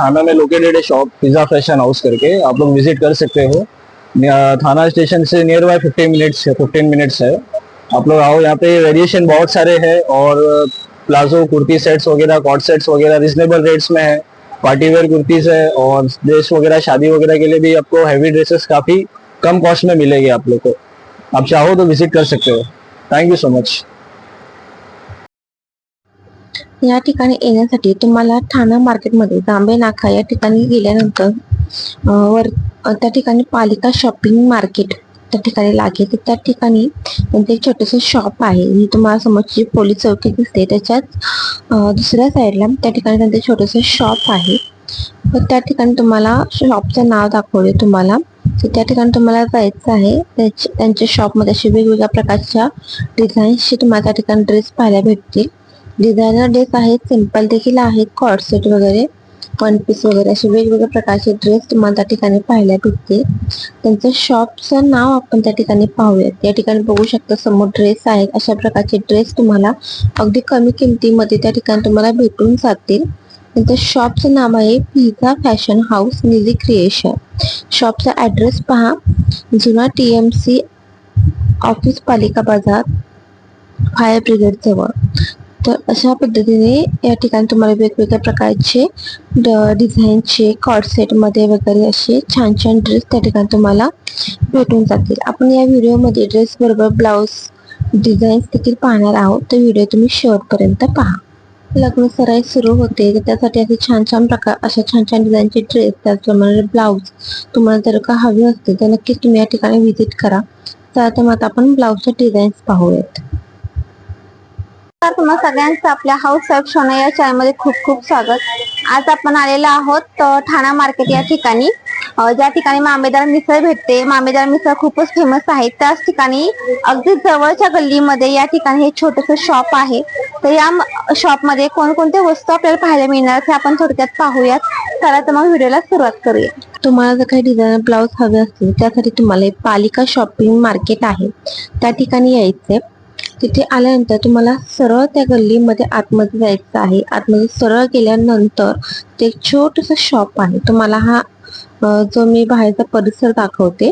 थाना में लोकेटेड है शॉप पिज्जा फ़ैशन हाउस करके। आप लोग विज़िट कर सकते हो। थाना station say near by fifteen minutes fifteen minutes है। आप लोग आओ, यहाँ पे वेरिएशन बहुत सारे हैं और प्लाजो कुर्ती सेट्स वगैरह कॉट सेट्स वगैरह रिजनेबल रेट्स में है। पार्टी वेयर कुर्तीज है और ड्रेस वगैरह, शादी वगैरह के लिए भी आपको हैवी ड्रेसेस काफ़ी कम कॉस्ट में मिलेगी आप लोग को। आप चाहो तो विज़िट कर सकते हो। थैंक यू सो मच या ठिकाणी येण्यासाठी तुम्हाला ठाणा मार्केटमध्ये जांभे नाका या ठिकाणी गेल्यानंतर वर त्या ठिकाणी पालिका शॉपिंग मार्केट त्या ठिकाणी लागेल. तर त्या ठिकाणी त्यांचं एक छोटंसं शॉप आहे. ही तुम्हाला समोरची पोलीस चौकी दिसते. त्याच्याच दुसऱ्या साईडला त्या ठिकाणी त्यांचं छोटंसं शॉप आहे. त्या ठिकाणी तुम्हाला शॉपचं नाव दाखवले तुम्हाला. तर त्या ठिकाणी तुम्हाला जायचं आहे. त्याच्या त्यांच्या शॉपमध्ये असे वेगवेगळ्या प्रकारच्या डिझाईन्सचे तुम्हाला त्या ठिकाणी ड्रेस पाहायला भेटतील. डिझायनर ड्रेस आहेत सिंपल देखील आहेत कॉर्ड सेट वगैरे वन पीस वगैरे असे वेगवेगळ्या प्रकारचे ड्रेस तुम्हाला त्या ठिकाणी पाहायला भेटतील. त्यांचं शॉपचं नाव आपण त्या ठिकाणी पाहूयात. या ठिकाणी बघू शकता समोर ड्रेस आहेत अशा प्रकारचे ड्रेस तुम्हाला अगदी कमी किमतीमध्ये त्या ठिकाणी तुम्हाला भेटून जातील. त्यांचं शॉपचं नाव आहे पिझ्झा फॅशन हाऊस निझी क्रिएशन. शॉपचा ॲड्रेस पहा जुना टी एम सी ऑफिस पालिका बाजार फायर ब्रिगेड जवळ तर अशा पद्धतीने या ठिकाणी तुम्हाला वेगवेगळ्या प्रकारचे ड- डिझाईनचे कॉर्ड सेटमध्ये वगैरे असे छान छान ड्रेस त्या ठिकाणी तुम्हाला भेटून जातील. आपण या व्हिडिओमध्ये ड्रेस बरोबर ब्लाऊज डिझाईन्स देखील पाहणार आहोत. तर व्हिडिओ तुम्ही शेवटपर्यंत पहा. लग्न सराई सुरू होते. तर त्यासाठी असे छान छान प्रकार अशा छान छान डिझाईनचे ड्रेस त्याचप्रमाणे ब्लाऊज तुम्हाला जर का हवे असतील तर नक्कीच तुम्ही या ठिकाणी व्हिजिट करा. तर आता मग आता आपण ब्लाऊजच्या डिझाईन्स पाहूयात. तर तुम्हा सगळ्यांचं आपल्या हाऊस ऑफ शोना या चॅनलमध्ये खूप खूप स्वागत. आज आपण आलेलो आहोत ठाणा मार्केट या ठिकाणी. ज्या ठिकाणी मामेदार मिसळ भेटते. मामेदार मिसळ खूपच फेमस आहे. त्याच ठिकाणी अगदी जवळच्या गल्लीमध्ये या ठिकाणी हे छोटस शॉप आहे. तर या शॉपमध्ये कोणकोणत्या वस्तू आपल्याला पाहायला मिळणार हे आपण थोडक्यात पाहूयात. चला तर मग व्हिडिओला सुरुवात करूया. तुम्हाला जर काही डिझायनर ब्लाऊज हवे असतील त्यासाठी तुम्हाला पालिका शॉपिंग मार्केट आहे. त्या ठिकाणी यायचंय. तिथे आल्यानंतर तुम्हाला सरळ त्या गल्लीमध्ये आतमध्ये जायचं आहे. आतमध्ये सरळ गेल्यानंतर ते एक छोटस शॉप आहे. तुम्हाला हा जो मी बाहेरचा परिसर दाखवते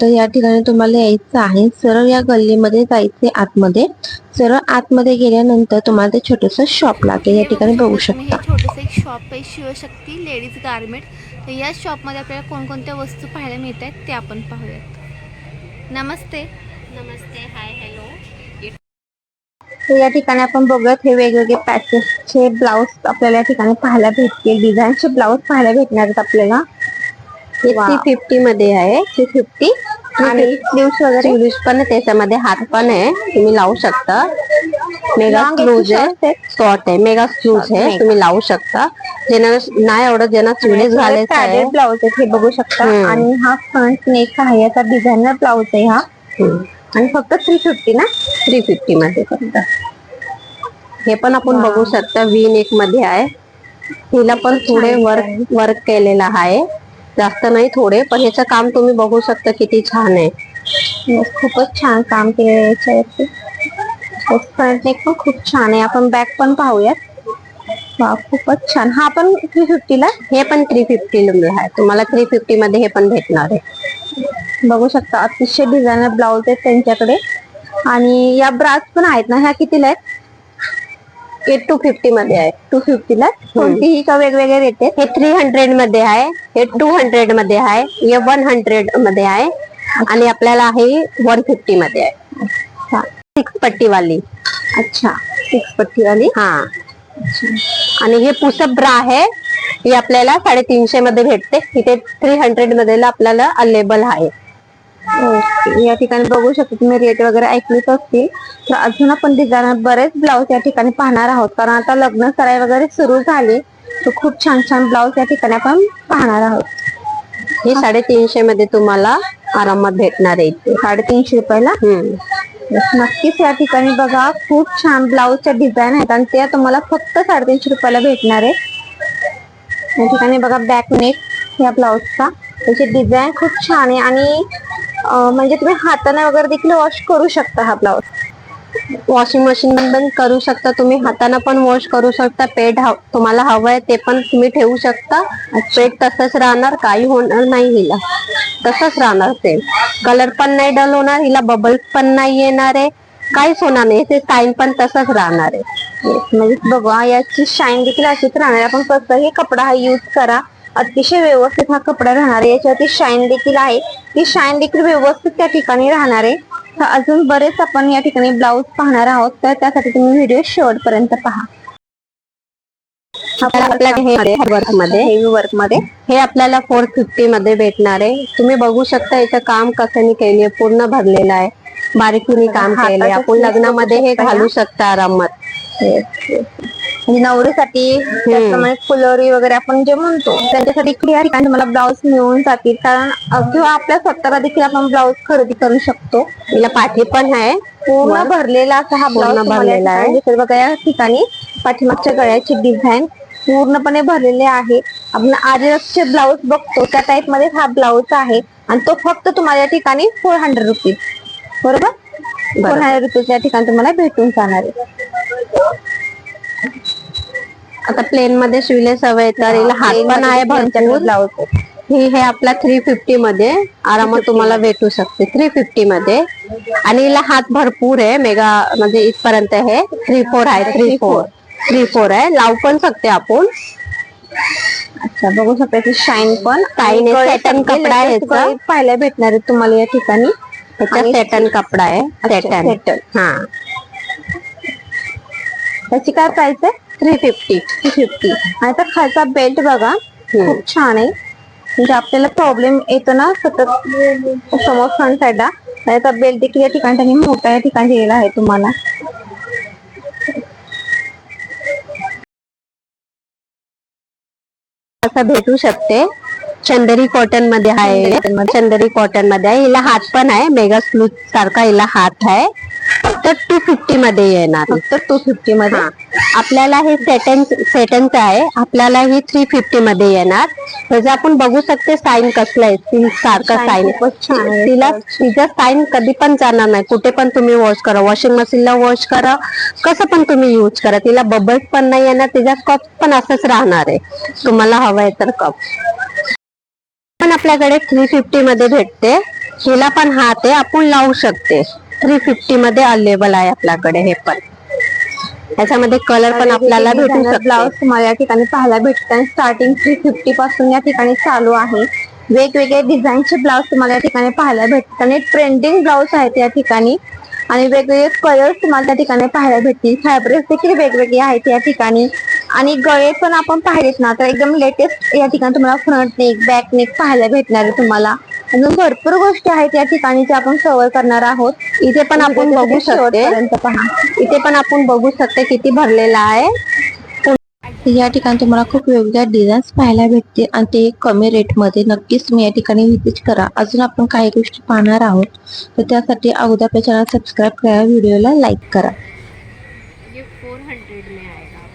तर या ठिकाणी तुम्हाला यायचं आहे. सरळ या गल्लीमध्ये जायचे आतमध्ये. सरळ आतमध्ये गेल्यानंतर तुम्हाला ते छोटस शॉप लागेल. या ठिकाणी बघू शकता. छोटंसं एक शॉप आहे. शिवशक्ती लेडीज गार्मेंट तर या शॉपमध्ये आपल्याला कोणकोणत्या वस्तू पाहायला मिळत आहेत ते आपण पाहूयात. नमस्ते. नमस्ते हाय हॅलो तर या ठिकाणी आपण बघूयात हे वेगवेगळे पॅचेसचे ब्लाऊज आपल्याला या ठिकाणी पाहायला भेटतील. डिझाईनचे ब्लाऊज पाहायला भेटणार आहेत आपल्याला. थ्री फिफ्टी मध्ये आहे. थ्री फिफ्टी आणि स्लीव्स वगैरे स्लीव्स पण आहे, त्याच्यामध्ये हात पण आहे. तुम्ही लावू शकता. मेगा स्लूज आहे. शॉर्ट आहे. मेगा स्लूज आहे. तुम्ही लावू शकता. ज्यांना नाही आवडत ज्यांना स्लीव्ह घालायचं आहे. पॅडेड ब्लाऊज आहे हे बघू शकता. आणि हा फ्रंट नेक आहे. याचा डिझायनर ब्लाऊज आहे हा. आणि फक्त थ्री फिफ्टी ना? थ्री फिफ्टी मध्ये फक्त. हे पण आपण. बघू शकता वी नेकमध्ये आहे. हिला पण थोडे वर्क. वर्क केलेलं आहे. जास्त नाही थोडे पण ह्याचं काम तुम्ही बघू शकता किती छान आहे. खूपच छान काम केलेलं आहे याच्यावरती. पण खूप छान आहे. आपण बॅक पण पाहूयात. वा खूपच छान. हा पण थ्री फिफ्टीला हे पण थ्री फिफ्टी आहे. तुम्हाला थ्री फिफ्टी मध्ये हे पण भेटणार आहे. बघू शकता अतिशय डिझायनर ब्लाऊज आहेत त्यांच्याकडे. आणि या ब्रास पण आहेत ना ह्या कितीला आहेत? हे टू फिफ्टी मध्ये आहे. टू फिफ्टीला कोणतीही का वेगवेगळे रेट आहेत? हे थ्री हंड्रेडमध्ये आहे. हे टू हंड्रेडमध्ये आहे. हे वन हंड्रेडमध्ये आहे. आणि आपल्याला आहे वन फिफ्टी मध्ये आहे. सिक्स पट्टी वाली अच्छा. सिक्स पट्टीवाली? हा. आणि हे पुसप ब्रा आहे. हे आपल्याला साडेतीनशे मध्ये भेटते. इथे थ्री हंड्रेडमध्ये आपल्याला अवेलेबल आहे. या ठिकाणी बघू शकता तुम्ही रेट वगैरे ऐकलेच असतील. तर अजून आपण डिझायनर बरेच ब्लाऊज या ठिकाणी पाहणार आहोत. कारण आता लग्न सराई वगैरे सुरू झाली. तर खूप छान छान ब्लाऊज या ठिकाणी आपण पाहणार आहोत. हे साडेतीनशे मध्ये तुम्हाला आरामात भेटणार आहे साडेतीनशे रुपयाला. नक्कीच या ठिकाणी बघा खूप छान ब्लाऊजच्या डिझाईन आहेत आणि त्या तुम्हाला फक्त साडेतीनशे रुपयाला भेटणार आहे या ठिकाणी बघा बॅक नेक या ब्लाऊजचा. त्याची डिझाईन खूप छान आहे आणि म्हणजे तुम्ही हाताने वगैरे देखील वॉश करू शकता हा ब्लाऊज. वॉशिंग मशीन पण करू शकता. तुम्ही हाताने पण वॉश करू शकता. पेट हव- तुम्हाला हवंय ते पण तुम्ही ठेवू शकता. पेट तसंच राहणार काही होणार नाही हिला. तसंच राहणार सेम कलर पण नाही डल होणार हिला बबल्स पण नाही येणार आहे. काहीच होणार नाही. ते साईन पण तसंच राहणार आहे. म्हणजे बघा याची शाईन देखील अशीच राहणार आहे. आपण कसंही कपडा हा यूज करा. अतिशय व्यवस्थित हा कपडा राहणार आहे. याच्यावरती शाईन देखील आहे. ती शाईन देखील व्यवस्थित त्या ठिकाणी राहणार आहे. अजून बरेच आपण या ठिकाणी ब्लाऊज पाहणार आहोत तर त्यासाठी तुम्ही व्हिडिओ शेवटपर्यंत पहा. हे मध्ये हेवी वर्कमध्ये हे आपल्याला फोर फिफ्टी मध्ये भेटणार आहे. तुम्ही बगू शकता याचं काम कसं केले पूर्ण भरलेलं आहे. बारीकीने काम केले आपण लग्नामध्ये हे बघू घालू शकता आरामात. म्हणजे नवरीसाठी त्याचप्रमाणे फुलवरी वगैरे आपण जे म्हणतो त्यांच्यासाठी या ठिकाणी तुम्हाला ब्लाऊज मिळून जातील. कारण किंवा आपल्या स्वतःला देखील आपण ब्लाऊज खरेदी करू शकतो. हिला पाठी पण आहे. पूर्ण भरलेला असा हा ब्लाऊज भरलेला आहे. बघा या ठिकाणी पाठीमागच्या गळ्याची डिझाईन पूर्णपणे भरलेले आहे. आपण आजचे ब्लाऊज बघतो त्या टाइपमध्ये हा ब्लाऊज आहे. आणि तो फक्त तुम्हाला या ठिकाणी फोर हंड्रेड रुपीज बरोबर? फोर हंड्रेड रुपीज या ठिकाणी तुम्हाला भेटून जाणार आहे. आता प्लेन मध्ये शिवले सवय तर हिला हात पण आहे भरपूर. ब्लाऊज ही हे आपला थ्री फिफ्टी मध्ये आरामात तुम्हाला भेटू शकते थ्री फिफ्टी मध्ये. आणि हिला हात भरपूर आहे मेगा म्हणजे इथपर्यंत आहे थ्री फोर आहे थ्री फोर थ्री फोर आहे. लावू पण शकते आपण. अच्छा बघू शकता याची शाईन पण. काही सगळे कपडा आहे पाहायला भेटणार आहेत तुम्हाला या ठिकाणी. आणि- सेटन कपडा आहे सेटन. हा. त्याची काय प्राइस आहे? थ्री फिफ्टी थ्री फिफ्टी आणि त्या खालचा बेल्ट बघा खूप छान आहे. म्हणजे आपल्याला प्रॉब्लेम येतो ना सतत समोर फ्रंट साईडला त्याचा बेल्ट देखील या ठिकाणी त्यांनी मोठा या ठिकाणी दिलेला आहे तुम्हाला. असं भेटू शकते. चंदेरी कॉटन मध्ये आहे. चंदेरी कॉटन मध्ये आहे. हिला हात पण आहे. मेगा स्लूथ सारखा हिला हात आहे. फक्त टू फिफ्टी मध्ये येणार. फक्त टू फिफ्टी मध्ये. आपल्याला हे सेटन सेटनच आहे. आपल्याला ही थ्री फिफ्टी मध्ये येणार. त्याचं आपण बघू शकते साईन कसलं आहे सारखं साईन. तिला तिचं साईन कधी पण जाणार नाही. कुठे पण तुम्ही वॉश करा. वॉशिंग मशीनला वॉश करा. कसं पण तुम्ही यूज करा. तिला बबल्स पण नाही येणार. तिचा कप पण असंच राहणार आहे. तुम्हाला हवंय तर कप पण आपल्याकडे थ्री फिफ्टी मध्ये भेटते. हिला पण हात आहे. आपण लावू शकते. थ्री फिफ्टी मध्ये अवेलेबल आहे आपल्याकडे हे पण. याच्यामध्ये कलर पण आपल्याला भेटू शकतो. ब्लाऊज तुम्हाला या ठिकाणी पाहायला भेटत आणि स्टार्टिंग थ्री फिफ्टी पासून या ठिकाणी चालू आहे. वेगवेगळे डिझाईनचे ब्लाऊज तुम्हाला या ठिकाणी पाहायला भेटतात. आणि ट्रेंडिंग ब्लाऊज आहेत या ठिकाणी. आणि वेगवेगळे कलर्स तुम्हाला त्या ठिकाणी पाहायला भेटतील. फॅब्रिक देखील वेगवेगळे आहेत या ठिकाणी. आणि गळे पण आपण पाहिलेत ना तर एकदम लेटेस्ट या ठिकाणी तुम्हाला फ्रंट नेक बॅक नेक पाहायला भेटणार आहे तुम्हाला. अजून भरपूर गोष्टी आहेत या ठिकाणी आपण कव्हर करणार आहोत. इथे पण आपण बघू शकते. इथे पण आपण बघू शकते किती भरलेला आहे. या ठिकाणी तुम्हाला खूप वेगवेगळ्या डिझाईन्स पाहायला भेटते आणि ते कमी रेटमध्ये नक्कीच तुम्ही या ठिकाणी व्हिजिट करा. अजून आपण काही गोष्टी पाहणार आहोत. तर त्यासाठी अगोदर आपल्या चॅनल सबस्क्राईब करा व्हिडिओला लाईक करा ये फोर हंड्रेड में आएगा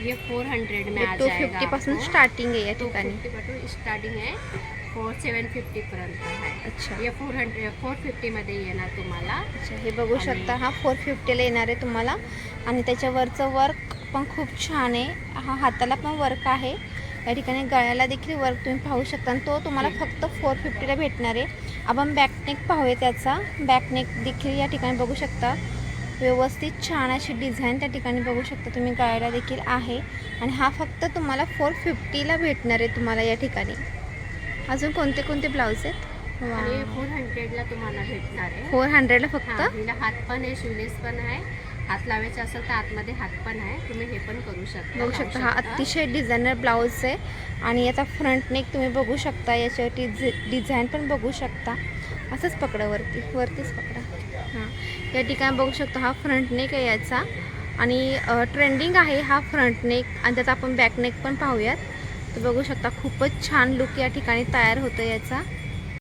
ये फोर हंड्रेड में आ टू जाएगा फिफ्टी पासून. स्टार्टिंग आहे या टू ठिकाणी फिफ्टी पासून स्टार्टिंग आहे फोर सेवन फिफ्टी पर्यंत आहे अच्छा। हे फोर हंड्रेड फोर फिफ्टी मध्ये येणार तुम्हाला। अच्छा हे बघू शकता हा फोर फिफ्टीला येणार आहे तुम्हाला. आणि त्याच्यावरचं वर्क पण खूप छान आहे. हा हाताला पण वर्क आहे. या ठिकाणी गळ्याला देखील वर्क तुम्ही पाहू शकता. आणि तो तुम्हाला फक्त फोर फिफ्टीला भेटणार आहे. आपण बॅकनेक पाहूया त्याचा. बॅकनेक देखील या ठिकाणी बघू शकता. व्यवस्थित छान अशी डिझाईन त्या ठिकाणी बघू शकता तुम्ही. गळ्याला देखील आहे. आणि हा फक्त तुम्हाला फोर फिफ्टीला भेटणार आहे तुम्हाला या ठिकाणी. अजून कोणते कोणते ब्लाऊज आहेत? आणि फोर हंड्रेडला तुम्हाला भेटणार आहे. फोर हंड्रेडला फक्त? हिला हात पण आहे शिवलेस पण आहे. हात लावायचे असेल तर आतमध्ये हात पण आहे. तुम्ही हे पण करू शकता बघू शकता. हा. अतिशय डिझायनर ब्लाऊज आहे. आणि याचा फ्रंट नेक तुम्ही बघू शकता. याच्यावरती डिझाईन पण बघू शकता. असंच पकडा वरती वरतीच पकडा. हां. या ठिकाणी बघू शकतो हा फ्रंट नेक आहे याचा. आणि ट्रेंडिंग आहे हा फ्रंट नेक आणि त्याचा आपण बॅक नेक पण पाहूयात. तर बघू शकता खूपच छान लुक या ठिकाणी तयार होतो याचा.